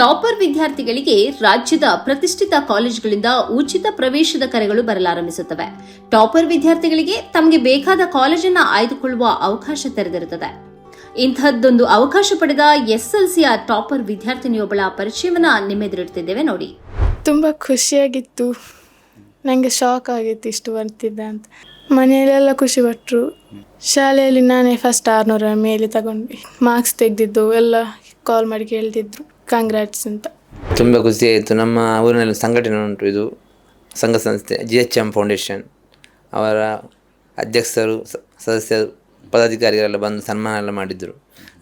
Topper ವಿದ್ಯಾರ್ಥಿಗಳಿಗೆ ರಾಜ್ಯದ ಪ್ರತಿಷ್ಠಿತ ಕಾಲೇಜುಗಳಿಂದ ಉಚಿತ ಪ್ರವೇಶದ ಕರೆಗಳು ಬರಲಾರಂಭಿಸುತ್ತವೆ. ಟಾಪರ್ ವಿದ್ಯಾರ್ಥಿಗಳಿಗೆ ತಮಗೆ ಬೇಕಾದ ಕಾಲೇಜನ್ನ ಆಯ್ದುಕೊಳ್ಳುವ ಅವಕಾಶ ತೆರೆದಿರುತ್ತದೆ. ಇಂತಹದ್ದೊಂದು ಅವಕಾಶ ಪಡೆದ ಎಸ್ಎಲ್ಸಿಯ ಟಾಪರ್ ವಿದ್ಯಾರ್ಥಿನಿಯೊಬ್ಬಳ ಪರಿಚಯವನ್ನ ನಿಮ್ಮೆದುರಿಡ್ತಿದ್ದೇವೆ ನೋಡಿ. ತುಂಬ ಖುಷಿಯಾಗಿತ್ತು. ನನಗೆ ಶಾಕ್ ಆಗಿತ್ತು ಇಷ್ಟು ಬರ್ತಿದ್ದೆ ಅಂತ. ಮನೆಯಲ್ಲೆಲ್ಲ ಖುಷಿ ಪಟ್ಟರು ಶಾಲೆಯಲ್ಲಿ ನಾನೇ ಫಸ್ಟ್ ಆರುನೂರ ಮೇಲೆ ತಗೊಂಡ್ವಿ ಮಾರ್ಕ್ಸ್ ತೆಗೆದಿದ್ದು, ಎಲ್ಲ ಕಾಲ್ ಮಾಡಿ ಕೇಳ್ತಿದ್ರು. ಕಂಗ್ರಾಟ್ಸ್ ಅಂತ. ತುಂಬ ಖುಷಿ ಆಯಿತು. ನಮ್ಮ ಊರಿನಲ್ಲಿ ಸಂಘಟನೆ ಉಂಟು ಇದು. ಸಂಘ ಸಂಸ್ಥೆ ಜಿ ಎಚ್ ಎಂ ಫೌಂಡೇಶನ್ ಅವರ ಅಧ್ಯಕ್ಷರು ಸದಸ್ಯರು, ಪದಾಧಿಕಾರಿಗಳೆಲ್ಲ ಬಂದು ಸನ್ಮಾನ ಎಲ್ಲ ಮಾಡಿದರು.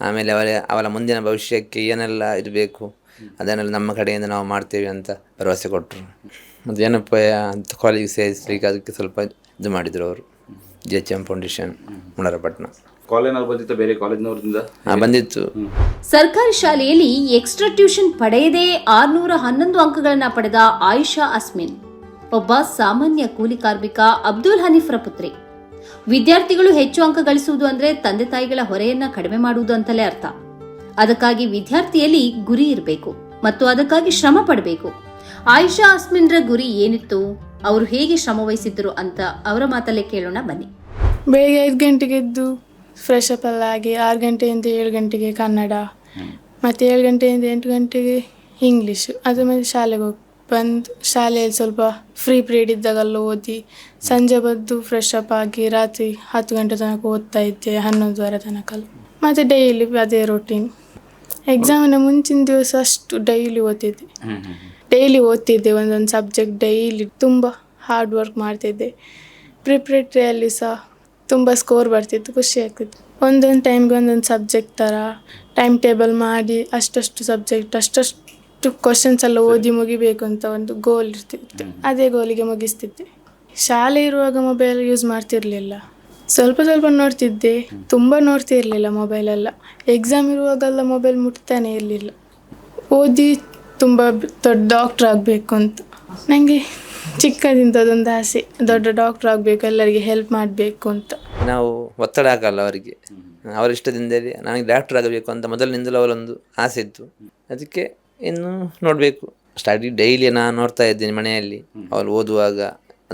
ಆಮೇಲೆ ಅವರ ಅವರ ಮುಂದಿನ ಭವಿಷ್ಯಕ್ಕೆ ಏನೆಲ್ಲ ಇರಬೇಕು, ಅದನ್ನೆಲ್ಲ ನಮ್ಮ ಕಡೆಯಿಂದ ನಾವು ಮಾಡ್ತೇವೆ ಅಂತ ಭರವಸೆ ಕೊಟ್ಟರು. ಮತ್ತು ಏನಪ್ಪ ಅಂತ ಕಾಲೇಜಿಗೆ ಸೇರಿಸಲಿಕ್ಕೆ ಅದಕ್ಕೆ ಸ್ವಲ್ಪ ಇದು ಮಾಡಿದರು ಅವರು. ಜಿ ಎಚ್ ಎಂ ಫೌಂಡೇಶನ್ ಮುನರಪಟ್ಟಣ ಕಾಲೇಜ್ನಲ್ಲಿ ಬಂದಿತ್ತ ಬೇರೆ ಕಾಲೇಜ್ನವರಿಂದ ಹಾಂ ಬಂದಿತ್ತು. ಸರ್ಕಾರಿ ಶಾಲೆಯಲ್ಲಿ ಎಕ್ಸ್ಟ್ರಾ ಟ್ಯೂಷನ್ ಪಡೆಯದೇ ಆರ್ನೂರ ಹನ್ನೊಂದು ಅಂಕಗಳನ್ನ ಪಡೆದ ಆಯಿಷಾ ಅಸ್ಮಿನ್. ಒಬ್ಬ ಸಾಮಾನ್ಯ ಕೂಲಿ ಕಾರ್ಮಿಕ ಅಬ್ದುಲ್ ಹನೀಫ್ರ ಪುತ್ರಿ. ವಿದ್ಯಾರ್ಥಿಗಳು ಹೆಚ್ಚು ಅಂಕ ಗಳಿಸುವುದು ಅಂದ್ರೆ ತಂದೆ ತಾಯಿಗಳ ಹೊರೆಯನ್ನ ಕಡಿಮೆ ಮಾಡುವುದು ಅಂತಲೇ ಅರ್ಥ. ಅದಕ್ಕಾಗಿ ವಿದ್ಯಾರ್ಥಿಯಲ್ಲಿ ಗುರಿ ಇರಬೇಕು ಮತ್ತು ಅದಕ್ಕಾಗಿ ಶ್ರಮ ಪಡಬೇಕು. ಆಯಿಷಾ ಅಸ್ಮಿನ್ರ ಗುರಿ ಏನಿತ್ತು? ಅವರು ಹೇಗೆ ಶ್ರಮ ವಹಿಸಿದ್ರು ಅಂತ ಅವರ ಮಾತಲ್ಲೇ ಕೇಳೋಣ ಬನ್ನಿ. ಬೆಳಿಗ್ಗೆ ಐದು ಗಂಟೆಗೆ ಎದ್ದು ಫ್ರೆಶ್ ಅಪ್ ಎಲ್ಲ ಆಗಿ ಆರು ಗಂಟೆಯಿಂದ ಏಳು ಗಂಟೆಗೆ ಕನ್ನಡ, ಮತ್ತು ಏಳು ಗಂಟೆಯಿಂದ ಎಂಟು ಗಂಟೆಗೆ ಇಂಗ್ಲೀಷ್ ಅದ್ರ ಮೇಲೆ ಶಾಲೆಗೆ ಹೋಗಿ ಬಂದು ಶಾಲೆಯಲ್ಲಿ ಸ್ವಲ್ಪ ಫ್ರೀ ಪೀರಿಯಡ್ ಇದ್ದಾಗೆಲ್ಲ ಓದಿ, ಸಂಜೆ ಬಂದು ಫ್ರೆಶ್ ಅಪ್ ಆಗಿ ರಾತ್ರಿ ಹತ್ತು ಗಂಟೆ ತನಕ ಓದ್ತಾ ಇದ್ದೆ ಹನ್ನೊಂದುವರೆ ತನಕ ಮತ್ತು ಡೈಲಿ ಅದೇ ರೊಟೀನ್ ಎಕ್ಸಾಮಿನ ಮುಂಚಿನ ದಿವಸ ಅಷ್ಟು ಡೈಲಿ ಓದ್ತಿದ್ದೆ. ಡೈಲಿ ಓದ್ತಿದ್ದೆ, ಒಂದೊಂದು ಸಬ್ಜೆಕ್ಟ್ ಡೈಲಿ ತುಂಬ ಹಾರ್ಡ್ ವರ್ಕ್ ಮಾಡ್ತಿದ್ದೆ. ಪ್ರಿಪ್ರೇಟ್ರಿಯಲ್ಲಿ ಸಹ ತುಂಬ ಸ್ಕೋರ್ ಬರ್ತಿತ್ತು ಖುಷಿ ಆಗ್ತಿತ್ತು. ಒಂದೊಂದು ಟೈಮ್ಗೆ ಒಂದೊಂದು ಸಬ್ಜೆಕ್ಟ್ ಥರ ಟೈಮ್ ಟೇಬಲ್ ಮಾಡಿ ಅಷ್ಟಷ್ಟು ಸಬ್ಜೆಕ್ಟ್ ಅಷ್ಟಷ್ಟು ಕ್ವಶನ್ಸ್ ಎಲ್ಲ ಓದಿ ಮುಗಿಬೇಕು ಅಂತ ಒಂದು ಗೋಲ್ ಇರ್ತಿತ್ತು. ಅದೇ ಗೋಲಿಗೆ ಮುಗಿಸ್ತಿದ್ದೆ. ಶಾಲೆ ಇರುವಾಗ ಮೊಬೈಲ್ ಯೂಸ್ ಮಾಡ್ತಿರ್ಲಿಲ್ಲ. ಸ್ವಲ್ಪ ಸ್ವಲ್ಪ ನೋಡ್ತಿದ್ದೆ ತುಂಬ ನೋಡ್ತಿರ್ಲಿಲ್ಲ ಮೊಬೈಲೆಲ್ಲ ಎಕ್ಸಾಮ್ ಇರುವಾಗೆಲ್ಲ ಮೊಬೈಲ್ ಮುಟ್ತಾನೆ ಇರಲಿಲ್ಲ. ಓದಿ ತುಂಬ ದೊಡ್ಡ ಡಾಕ್ಟ್ರ್ ಆಗಬೇಕು ಅಂತ. ನನಗೆ ಚಿಕ್ಕದಿಂದ ಅದೊಂದು ಆಸೆ ದೊಡ್ಡ ಡಾಕ್ಟರ್ ಆಗಬೇಕು ಎಲ್ಲರಿಗೆ ಹೆಲ್ಪ್ ಮಾಡಬೇಕು ಅಂತ. ನಾವು ಒತ್ತಡ ಹಾಕಲ್ಲ ಅವರಿಗೆ. ಅವರ ಇಷ್ಟದಿಂದಲೇ ನನಗೆ ಡಾಕ್ಟರ್ ಆಗಬೇಕು ಅಂತ ಮೊದಲಿನಿಂದಲೂ ಅವರೊಂದು ಆಸೆ ಇತ್ತು. ಅದಕ್ಕೆ ಇನ್ನು ನೋಡಬೇಕು. ಸ್ಟಡಿ ಡೈಲಿ ನಾನು ನೋಡ್ತಾ ಇದ್ದೇನೆ ಮನೆಯಲ್ಲಿ. ಅವ್ರು ಓದುವಾಗ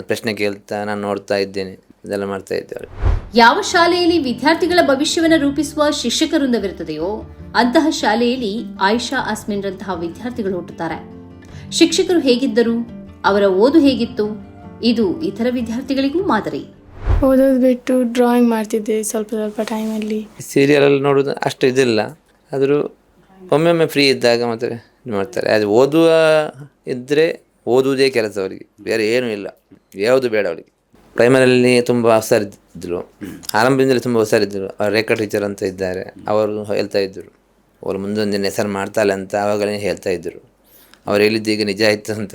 ಪ್ರಶ್ನೆ ಕೇಳ್ತಾ ನಾನು ನೋಡ್ತಾ ಇದ್ದೇನೆ. ಇದೆಲ್ಲ ಮಾಡ್ತಾ ಇದ್ದೆ ಅವ್ರಿಗೆ ಯಾವ ಶಾಲೆಯಲ್ಲಿ ವಿದ್ಯಾರ್ಥಿಗಳ ಭವಿಷ್ಯವನ್ನು ರೂಪಿಸುವ ಶಿಕ್ಷಕವೃಂದವಿರುತ್ತದೆಯೋ ಅಂತಹ ಶಾಲೆಯಲ್ಲಿ ಆಯಿಷಾ ಅಸ್ಮಿನ್ರಂತಹ ವಿದ್ಯಾರ್ಥಿಗಳು ಹುಟ್ಟುತ್ತಾರೆ. ಶಿಕ್ಷಕರು ಹೇಗಿದ್ದರು? ಅವರ ಓದು ಹೇಗಿತ್ತು? ಇದು ಇತರ ವಿದ್ಯಾರ್ಥಿಗಳಿಗೂ ಮಾದರಿ. ಓದೋದು ಬಿಟ್ಟು ಡ್ರಾಯಿಂಗ್ ಮಾಡ್ತಿದ್ದೆ ಸ್ವಲ್ಪ ಸ್ವಲ್ಪ ಟೈಮಲ್ಲಿ ಸೀರಿಯಲಲ್ಲಿ ನೋಡೋದು ಅಷ್ಟು ಇದಿಲ್ಲ. ಆದರೂ ಒಮ್ಮೊಮ್ಮೆ ಫ್ರೀ ಇದ್ದಾಗ ಮಾತ್ರ ಇದು ಮಾಡ್ತಾರೆ. ಅದು ಓದುವ ಇದ್ದರೆ ಓದುವುದೇ ಕೆಲಸ ಅವರಿಗೆ. ಬೇರೆ ಏನೂ ಇಲ್ಲ. ಯಾವುದು ಬೇಡ ಅವರಿಗೆ. ಪ್ರೈಮರಿಯಲ್ಲಿ ತುಂಬ ಹುಷಾರಿದ್ದರು ಆರಂಭದಿಂದಲೇ ತುಂಬ ಹುಷಾರಿದ್ದರು ಅವ್ರ ರೇಖಾ ಟೀಚರ್ ಅಂತ ಇದ್ದಾರೆ. ಅವರು ಹೇಳ್ತಾ ಇದ್ದರು. ಅವರು ಮುಂದೊಂದಿನ ಹೆಸರು ಮಾಡ್ತಾಳೆ ಅಂತ ಆವಾಗಲೇ ಹೇಳ್ತಾ ಇದ್ದರು. ಅವ್ರು ಹೇಳಿದ್ದು ಈಗ ನಿಜ ಆಯಿತು ಅಂತ